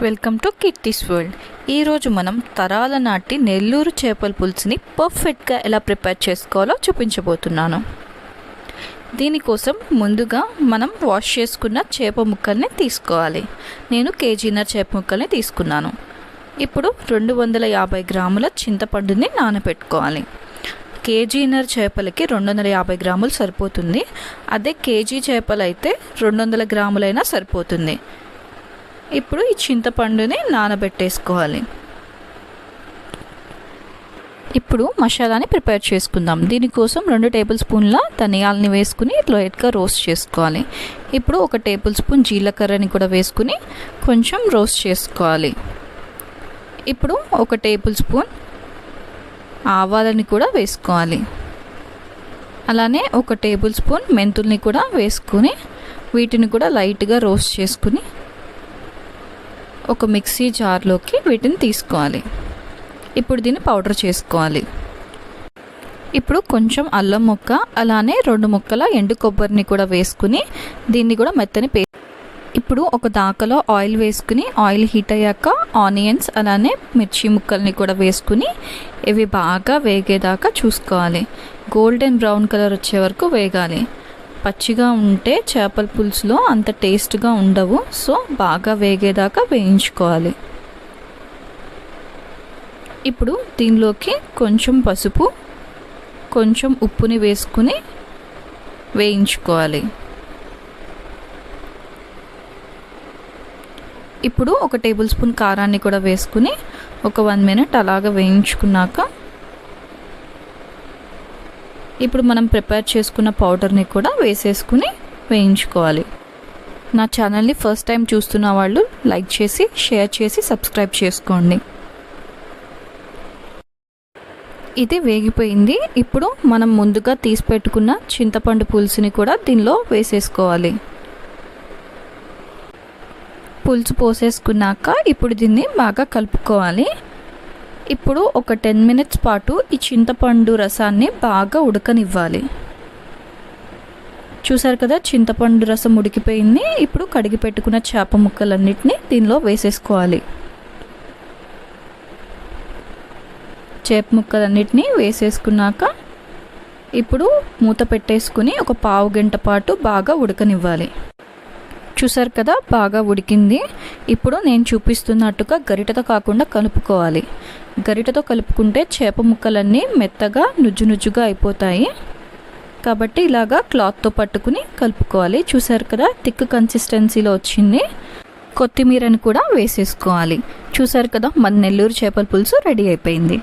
Welcome to Kitties world ఈరోజు మనం తరాల నాటి నెల్లూరు చేపల పులుసుని పర్ఫెక్ట్గా ఎలా ప్రిపేర్ చేసుకోవాలో చూపించబోతున్నాను. దీనికోసం ముందుగా మనం వాష్ చేసుకున్న చేప ముక్కల్ని తీసుకోవాలి. నేను కేజీన్నర చేప ముక్కల్ని తీసుకున్నాను. ఇప్పుడు రెండు వందల యాభై గ్రాముల చింతపండుని నానబెట్టుకోవాలి. కేజీన్నర చేపలకి రెండు వందల యాభై గ్రాములు సరిపోతుంది. అదే కేజీ చేపలు అయితే రెండు వందల గ్రాములైనా సరిపోతుంది. ఇప్పుడు ఈ చింతపండుని నానబెట్టేసుకోవాలి. ఇప్పుడు మసాలాని ప్రిపేర్ చేసుకుందాం. దీనికోసం రెండు టేబుల్ స్పూన్ల ధనియాలని వేసుకుని లైట్గా రోస్ట్ చేసుకోవాలి. ఇప్పుడు ఒక టేబుల్ స్పూన్ జీలకర్రని కూడా వేసుకుని కొంచెం రోస్ట్ చేసుకోవాలి. ఇప్పుడు ఒక టేబుల్ స్పూన్ ఆవాలని కూడా వేసుకోవాలి. అలానే ఒక టేబుల్ స్పూన్ మెంతుల్ని కూడా వేసుకుని వీటిని కూడా లైట్గా రోస్ట్ చేసుకుని ఒక మిక్సీ జార్లోకి వీటిని తీసుకోవాలి. ఇప్పుడు దీన్ని పౌడర్ చేసుకోవాలి. ఇప్పుడు కొంచెం అల్లం ముక్క అలానే రెండు ముక్కల ఎండు కొబ్బరిని కూడా వేసుకుని దీన్ని కూడా మెత్తని పే ఇప్పుడు ఒక దాకలో ఆయిల్ వేసుకుని ఆయిల్ హీట్ అయ్యాక ఆనియన్స్ అలానే మిర్చి ముక్కల్ని కూడా వేసుకుని ఇవి బాగా వేగేదాకా చూసుకోవాలి. గోల్డెన్ బ్రౌన్ కలర్ వచ్చే వరకు వేగాలి. పచ్చిగా ఉంటే చేపల పులుసులో అంత టేస్ట్గా ఉండవు. సో బాగా వేగేదాకా వేయించుకోవాలి. ఇప్పుడు దీనిలోకి కొంచెం పసుపు కొంచెం ఉప్పుని వేసుకుని వేయించుకోవాలి. ఇప్పుడు ఒక టేబుల్ స్పూన్ కారాన్ని కూడా వేసుకుని ఒక వన్ మినిట్ అలాగ వేయించుకున్నాక ఇప్పుడు మనం ప్రిపేర్ చేసుకున్న పౌడర్ని కూడా వేసేసుకుని వేయించుకోవాలి. నా ఛానల్ని ఫస్ట్ టైం చూస్తున్న వాళ్ళు లైక్ చేసి షేర్ చేసి సబ్స్క్రైబ్ చేసుకోండి. ఇది వేగిపోయింది. ఇప్పుడు మనం ముందుగా తీసి పెట్టుకున్న చింతపండు పులుసుని కూడా దీనిలో వేసేసుకోవాలి. పులుసు పోసేసుకున్నాక ఇప్పుడు దీన్ని బాగా కలుపుకోవాలి. ఇప్పుడు ఒక టెన్ మినిట్స్ పాటు ఈ చింతపండు రసాన్ని బాగా ఉడకనివ్వాలి. చూసారు కదా చింతపండు రసం ఉడికిపోయింది. ఇప్పుడు కడిగి పెట్టుకున్న చేప ముక్కలన్నిటిని దీనిలో వేసేసుకోవాలి. చేప ముక్కలన్నిటిని వేసేసుకున్నాక ఇప్పుడు మూత పెట్టేసుకుని ఒక పావు గంట పాటు బాగా ఉడకనివ్వాలి. చూసారు కదా బాగా ఉడికింది. ఇప్పుడు నేను చూపిస్తున్నట్టుగా గరిటతో కాకుండా కలుపుకోవాలి. గరిటతో కలుపుకుంటే చేప ముక్కలన్నీ మెత్తగా నుజ్జు నుజ్జుగా అయిపోతాయి. కాబట్టి ఇలాగా క్లాత్తో పట్టుకుని కలుపుకోవాలి. చూసారు కదా థిక్ కన్సిస్టెన్సీలో వచ్చింది. కొత్తిమీరని కూడా వేసేసుకోవాలి. చూసారు కదా మన నెల్లూరు చేపల పులుసు రెడీ అయిపోయింది.